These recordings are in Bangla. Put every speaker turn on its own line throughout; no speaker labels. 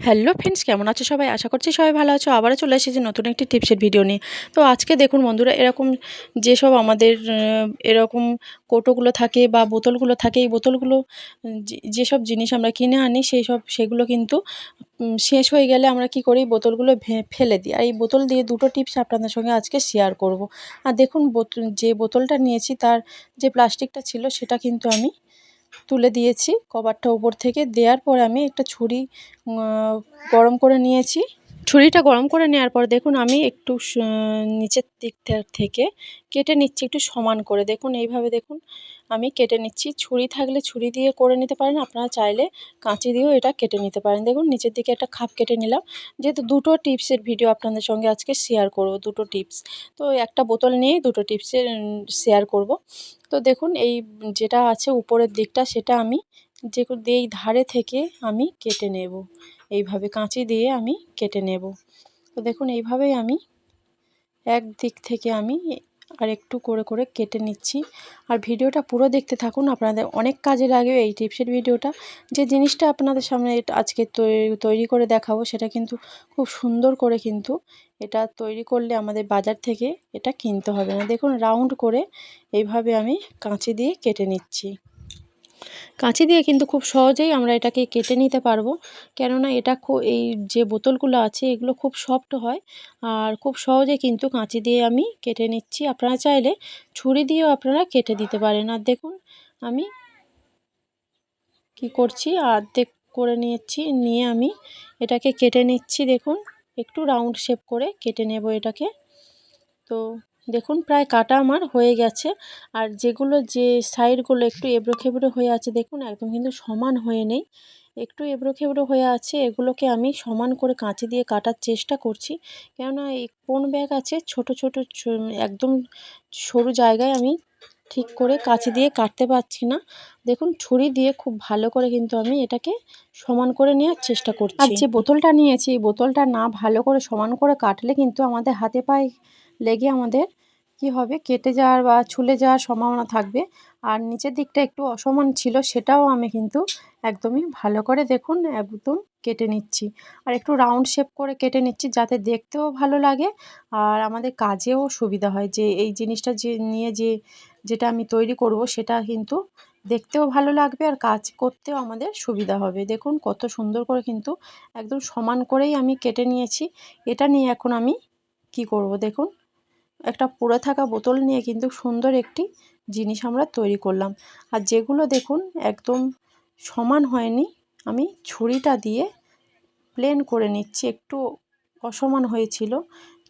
হ্যালো ফ্রেন্ডস কেমন আছো সবাই? আশা করছি সবাই ভালো আছো। আবারও চলে এসেছি নতুন একটি টিপসের ভিডিও নিয়ে। তো আজকে দেখুন বন্ধুরা, এরকম যেসব আমাদের এরকম কৌটোগুলো থাকে বা বোতলগুলো থাকে, এই বোতলগুলো যেসব জিনিস আমরা কিনে আনি সেই সব সেগুলো কিন্তু শেষ হয়ে গেলে আমরা কি করি, বোতলগুলো ফেলে দিই। আর এই বোতল দিয়ে দুটো টিপস আপনাদের সঙ্গে আজকে শেয়ার করব। আর দেখুন বোতল যে বোতলটা নিয়েছি, তার যে প্লাস্টিকটা ছিল, সেটা কিন্তু আমি তুলে দিয়েছি কভারটা উপর থেকে। দেওয়ার পর আমি একটা ছুরি গরম করে নিয়েছি। ছুরিটা গরম করে নেওয়ার পর দেখুন আমি একটু নিচের দিকটা থেকে কেটে নিচ্ছি একটু সমান করে। দেখুন, এইভাবে দেখুন আমি কেটে নিচ্ছি। ছুরি থাকলে ছুরি দিয়ে করে নিতে পারেন। আপনারা চাইলে কাঁচি দিয়েও এটা কেটে নিতে পারেন। দেখুন, নিচের দিকে একটা খাপ কেটে নিলাম। যেহেতু দুটো টিপসের ভিডিও আপনাদের সঙ্গে আজকে শেয়ার করব, দুটো টিপস। তো একটা বোতল নিয়েই দুটো টিপসের শেয়ার করব। তো দেখুন, এই যেটা আছে উপরের দিকটা, সেটা আমি যে এই ধারে থেকে আমি কেটে নেব। এইভাবে কাঁচি দিয়ে আমি কেটে নেব। তো দেখুন, এইভাবেই আমি এক দিক থেকে আমি আর একটু করে করে কেটে নিচ্ছি। আর ভিডিওটা পুরো দেখতে থাকুন, আপনাদের অনেক কাজে লাগবে এই টিপসের ভিডিওটা। যে জিনিসটা আপনাদের সামনে আজকে তৈরি করে দেখাবো, সেটা কিন্তু খুব সুন্দর করে কিন্তু এটা তৈরি করলে আমাদের বাজার থেকে এটা কিনতে হবে না। দেখুন, রাউন্ড করে এইভাবে আমি কাঁচি দিয়ে কেটে নিচ্ছি। কাঁচি দিয়ে কিন্তু খুব সহজেই আমরা এটাকে কেটে নিতে পারব। কেননা এটা এই যে বোতলগুলো আছে, এগুলো খুব সফট হয়। আর খুব সহজে কিন্তু কাঁচি দিয়ে আমি কেটে নিচ্ছি। আপনারা চাইলে ছুরি দিয়েও আপনারা কেটে দিতে পারেন। আর দেখুন, আমি কি করছি অর্ধেক করে নিয়েছি, নিয়ে আমি এটাকে কেটে নিচ্ছি। দেখুন, একটু রাউন্ড শেপ করে কেটে নেব এটাকে। তো দেখুন, প্রায় কাটা আমার হয়ে গেছে। আর যেগুলো যে সাইডগুলো একটু এবড়ো খেবড়ো হয়ে আছে, দেখুন, একদম কিন্তু সমান হয়ে নেই। একটু এবড়ো খেবড়ো হয়ে আছে, এগুলোকে আমি সমান করে কাঁচি দিয়ে কাটার চেষ্টা করছি। কেননা এই কোন ব্যাগ আছে, ছোট ছোট একদম সরু জায়গায় আমি ঠিক করে কাঁচি দিয়ে কাটতে পারছি না। দেখুন, ছুরি দিয়ে খুব ভালো করে কিন্তু আমি এটাকে সমান করে নেওয়ার চেষ্টা করছি। আর যে বোতলটা নিয়েছি, এই বোতলটা না ভালো করে সমান করে কাটলে কিন্তু আমাদের হাতে পায়ে লেগে আমাদের কি হবে? কেটে যাওয়ার বা ছুলে যাওয়ার সম্ভাবনা থাকবে। আর নিচের দিকটা একটু অসমান ছিল, সেটাও আমি কিন্তু একদমই ভালো করে দেখুন, একদম কেটে নিচ্ছি। আর একটু রাউন্ড শেপ করে কেটে নিচ্ছি, যাতে দেখতেও ভালো লাগে আর আমাদের কাজেও সুবিধা হয়। যে এই জিনিসটা যে নিয়ে যে, যেটা আমি তৈরি করব, সেটা কিন্তু দেখতেও ভালো লাগবে আর কাজ করতেও আমাদের সুবিধা হবে। দেখুন কত সুন্দর করে কিন্তু একদম সমান করেই আমি কেটে নিয়েছি। এটা নিয়ে এখন আমি কি করব? দেখুন একটা পড়ে থাকা বোতল নিয়ে কিন্তু সুন্দর একটি জিনিস আমরা তৈরি করলাম। আর যেগুলো দেখুন একদম সমান হয়নি, আমি ছুরিটা দিয়ে প্লেন করে নিচ্ছি, একটু অসমান হয়েছিল।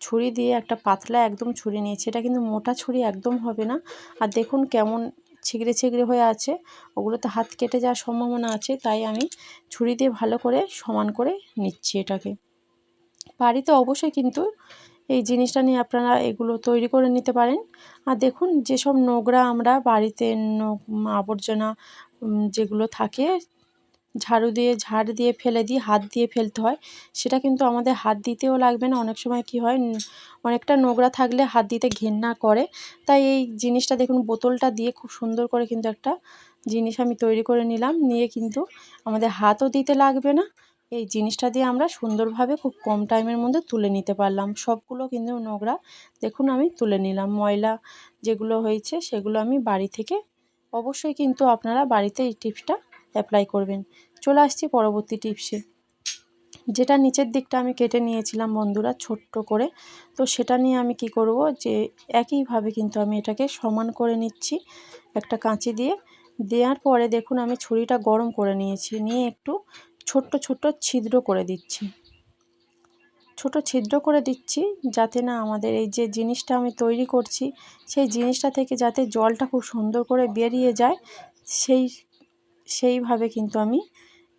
ছুরি দিয়ে একটা পাতলা একদম ছুরি নিয়েছি, এটা কিন্তু মোটা ছুরি একদম হবে না। আর দেখুন কেমন ছিগড়ে ছিগড়ে হয়ে আছে, ওগুলোতে হাত কেটে যাওয়ার সম্ভাবনা আছে, তাই আমি ছুরি দিয়ে ভালো করে সমান করে নিচ্ছি এটাকে। বাড়িতে অবশ্যই কিন্তু এই জিনিসটা নিয়ে আপনারা এগুলো তৈরি করে নিতে পারেন। আর দেখুন, যেসব নোংরা আমরা বাড়িতে আবর্জনা যেগুলো থাকে, ঝাড়ু দিয়ে, ঝাড় দিয়ে ফেলে দিই, হাত দিয়ে ফেলতে হয়, সেটা কিন্তু আমাদের হাত দিতেও লাগবে না। অনেক সময় কি হয় অনেকটা নোংরা থাকলে হাত দিতে ঘেন্না করে। তাই এই জিনিসটা দেখুন, বোতলটা দিয়ে খুব সুন্দর করে কিন্তু একটা জিনিস আমি তৈরি করে নিলাম। নিয়ে কিন্তু আমাদের হাতও দিতে লাগবে না। এই জিনিসটা দিয়ে আমরা সুন্দরভাবে খুব কম টাইমের মধ্যে তুলে নিতে পারলাম। সবগুলো কিন্তু নোংরা। দেখুন, আমি তুলে নিলাম। ময়লা যেগুলো হয়েছে, সেগুলো আমি বাড়ি থেকে অবশ্যই কিন্তু আপনারা বাড়িতে এই টিপসটা অ্যাপ্লাই করবেন। চলে আসছি পরবর্তী টিপসে। যেটা নিচের দিকটা আমি কেটে নিয়েছিলাম বন্ধুরা, ছোট্ট করে। তো সেটা নিয়ে আমি কি করব যে, একইভাবে কিন্তু আমি এটাকে সমান করে নিচ্ছি একটা কাঁচি দিয়ে। দেওয়ার পরে দেখুন, আমি ছুরিটা গরম করে নিয়েছি। নিয়ে একটু ছোট্ট ছোট্ট ছিদ্র করে দিচ্ছি। ছোট ছিদ্র করে দিচ্ছি যাতে না আমাদের এই যে জিনিসটা আমি তৈরি করছি, সেই জিনিসটা থেকে যাতে জলটা খুব সুন্দর করে বেরিয়ে যায়, সেই, সেইভাবে কিন্তু আমি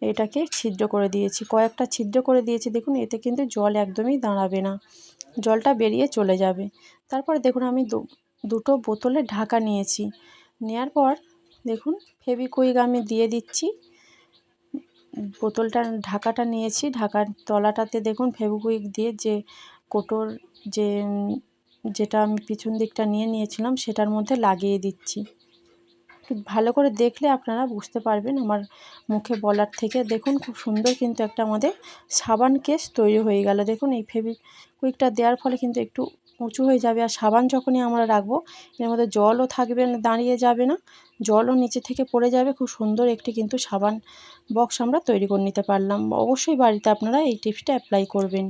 এটাকে ছিদ্র করে দিয়েছি। কয়েকটা ছিদ্র করে দিয়েছি, দেখুন এতে কিন্তু জল একদমই দাঁড়াবে না। জলটা বেরিয়ে চলে যাবে। তারপর দেখুন আমি দুটো বোতলে ঢাকা নিয়েছি। নেওয়ার পর দেখুন ফেভিকুইক আমি দিয়ে দিচ্ছি। বোতলটার ঢাকাটা নিয়েছি। ঢাকার তলাটাতে দেখুন ফেভিকুইক দিয়ে যে কোটোর যে যেটা আমি পিছন দিকটা নিয়ে নিয়েছিলাম সেটার মধ্যে লাগিয়ে দিচ্ছি। ভালো করে দেখলে আপনারা বুঝতে পারবেন আমার মুখে বলার থেকে। দেখুন খুব সুন্দর কিন্তু একটা আমাদের সাবান কেস তৈরি হয়ে গেল। দেখুন এই ফেভিকুইকটা দেওয়ার ফলে কিন্তু একটু উঁচু হয়ে যাবে আর সাবান যখনই আমরা রাখব, এর মধ্যে জলও থাকবে, দাঁড়িয়ে যাবে না। জলও নিচে থেকে পড়ে যাবে। খুব সুন্দর একটি কিন্তু সাবান বক্স আমরা তৈরি করে নিতে পারলাম। অবশ্যই বাড়িতে আপনারা এই টিপসটা অ্যাপ্লাই করবেন।